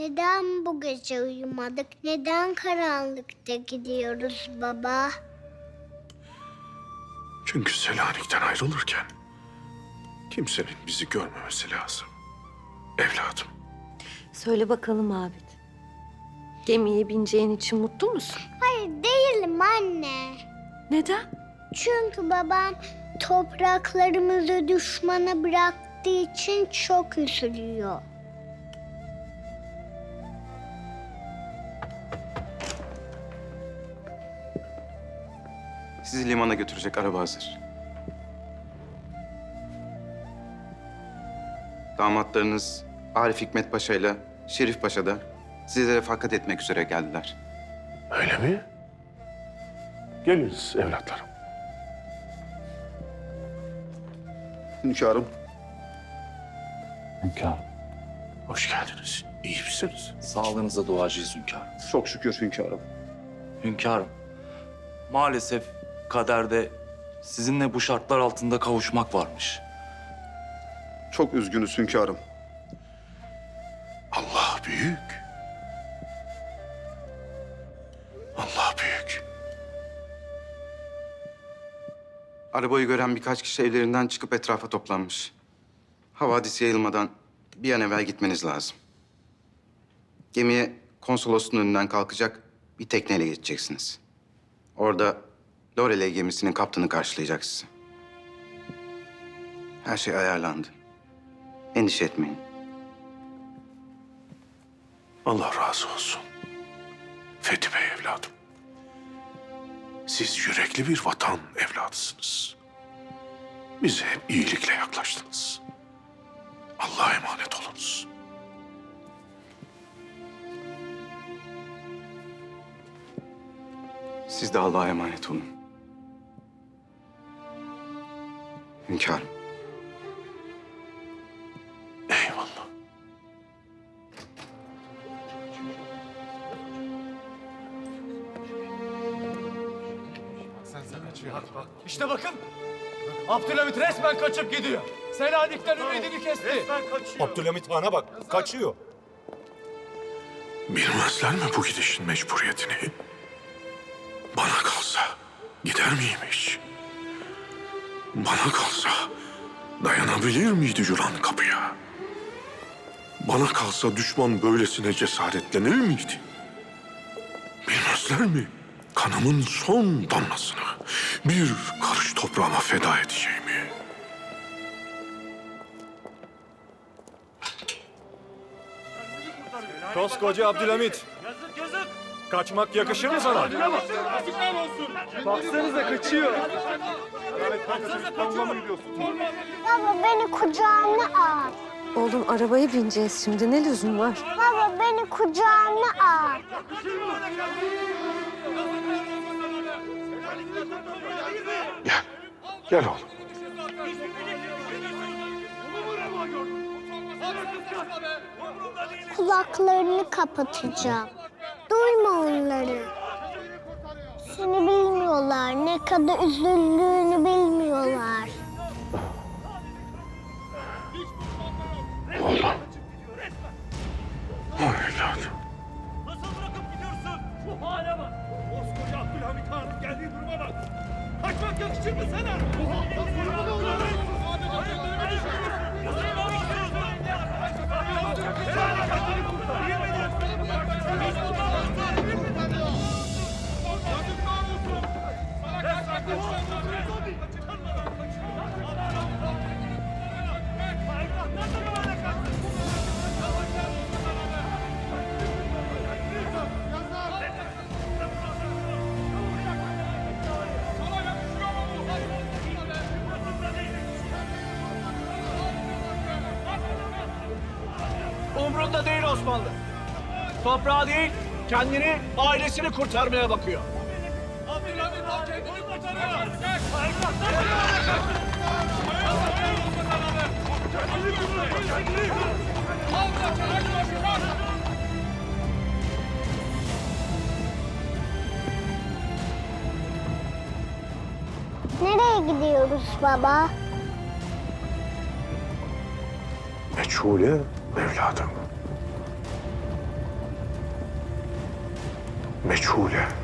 Neden bu gece uyumadık? Neden karanlıkta gidiyoruz baba? Çünkü Selanik'ten ayrılırken kimsenin bizi görmemesi lazım. Evladım. Söyle bakalım Abid. Gemiye bineceğin için mutlu musun? Hayır değilim anne. Neden? Çünkü babam topraklarımızı düşmana bıraktığı için çok üzülüyor. Sizi limana götürecek araba hazır. Damatlarınız Arif Hikmet Paşa ile Şerif Paşa da size refakat etmek üzere geldiler. Öyle mi? Geliniz evlatlarım. Hünkârım. Hünkârım. Hoş geldiniz. İyi misiniz? Sağlığınıza duacıyız hünkârım. Çok şükür hünkârım. Hünkârım. Maalesef kaderde sizinle bu şartlar altında kavuşmak varmış. Çok üzgünüz hünkârım. Allah büyük. Allah büyük. Arabayı gören birkaç kişi evlerinden çıkıp etrafa toplanmış. Havadis yayılmadan bir an evvel gitmeniz lazım. Gemiye konsolosluğun önünden kalkacak bir tekneyle geçeceksiniz. Orada Loreley gemisinin kaptanı karşılayacak sizi. Her şey ayarlandı. Endişe etmeyin. Allah razı olsun. Fethi Bey evladım. Siz yürekli bir vatan evladısınız. Bize hep iyilikle yaklaştınız. Allah'a emanet olunuz. Siz de Allah'a emanet olun. Hünkârım. Eyvallah. İşte bakın. Abdülhamit resmen kaçıp gidiyor. Selanik'ten ümidini kesti. Abdülhamit Han'a bak, kaçıyor. Bilmezler mi bu gidişin mecburiyetini? Bana kalsa gider miyim hiç? Bana kalsa dayanabilir miydi Yunan kapıya? Bana kalsa düşman böylesine cesaretlenir miydi? Bilmezler mi? Kanımın son damlasını bir karış toprağıma feda edeceğimi. Koskoca Abdülhamit. Kaçmak yakışır mı sana? Baba beni kucağına al. Oğlum arabaya bineceğiz şimdi. Ne lüzum var? Baba beni kucağına al. Gel, gel oğlum. Kulaklarını kapatacağım. Duyma onları. Seni bilmiyorlar. Ne kadar üzüldüğünü bilmiyorlar. Oğlum. O evladım. Nasıl bırakıp gidiyorsun? Şu hale bak. Koskoca Abdülhamit Han'ın geldiği duruma bak. Kaçmak yakışır mı sana? Bu Umrunda değil Osmanlı. Toprağı değil, kendini, ailesini kurtarmaya bakıyor. Abdülhamit Han kendini kurtarıyor. Nereye gidiyoruz baba? Meçhule Evladım. Meçhule.